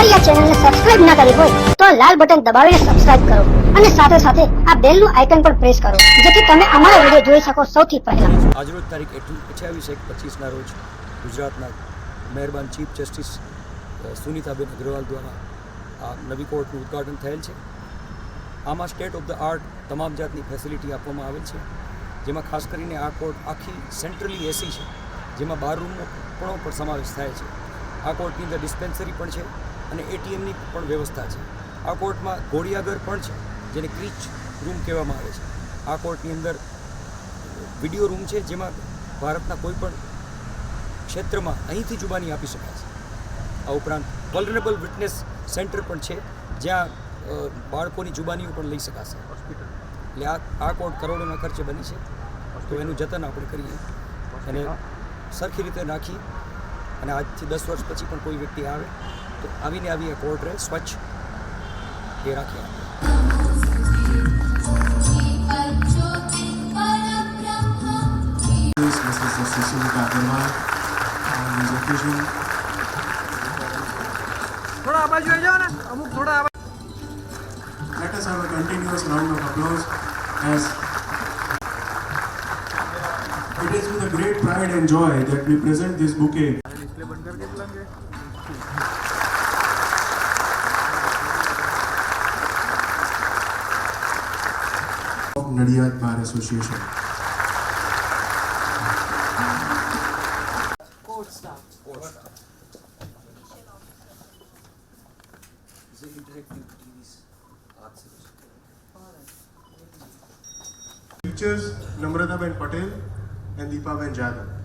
અમારી આ ચેનલને સબસ્ક્રાઇબ ના કરી હોય, તો લાલ બટન દબાવીને સબસ્ક્રાઇબ કરો અને સાથે સાથે આ બેલનું આઇકન પણ પ્રેસ કરો, જેથી તમે અમારા વીડિયો જોઈ શકો સૌથી પહેલા. આજરોજ તારીખ અઠ્યાવીસ એક પચીસના રોજ ગુજરાતના મહેરબાન ચીફ જસ્ટિસ સુનીતાબેન અગ્રવાલ દ્વારા આ નવી કોર્ટનું ઉદ્ઘાટન થયેલ છે. આમાં સ્ટેટ ઓફ ધ આર્ટ તમામ જાતની ફેસિલિટી આપવામાં આવેલ છે. જેમાં ખાસ કરીને આ કોર્ટ આખી સેન્ટ્રલી એસી છે, જેમાં બાર રૂમનો પણ સમાવેશ થાય છે. આ કોર્ટની અંદર ડિસ્પેન્સરી પણ છે. અને એટીએમની પણ વ્યવસ્થા છે. આ કોર્ટમાં ઘોડિયાઘર પણ છે જેને ક્રીચ રૂમ કહેવામાં આવે છે. આ કોર્ટની અંદર વીડિયો રૂમ છે જેમાં ભારતના કોઈ પણ ક્ષેત્રમાં અહીંથી જુબાની આપી શકાય છે. આ ઉપરાંત વલરેબલ વિટનેસ સેન્ટર પણ છે જ્યાં બાળકોની જુબાનીઓ પણ લઈ શકાશે. હોસ્પિટલ. એટલે આ આ કોર્ટ કરોડોના ખર્ચે બની છે. તો એનું જતન આપણે કરીએ. અને સરખી રીતે નાખી અને આજથી દસ વર્ષ પછી પણ કોઈ વ્યક્તિ આવે. તો આવીને આવી કોર્ટ રહે સ્વચ્છ એ રાખીએ આપણે This is Mrs. Sushmita Agarwal on this occasion. થોડા આ બાજુ આવી જાઓ ને અમુક થોડા આ બાજુ Let us have a continuous round of applause as it is with a great pride and joy that we present this bouquet display બંધ teachers namrata ben patel and Nadiyad ben Association.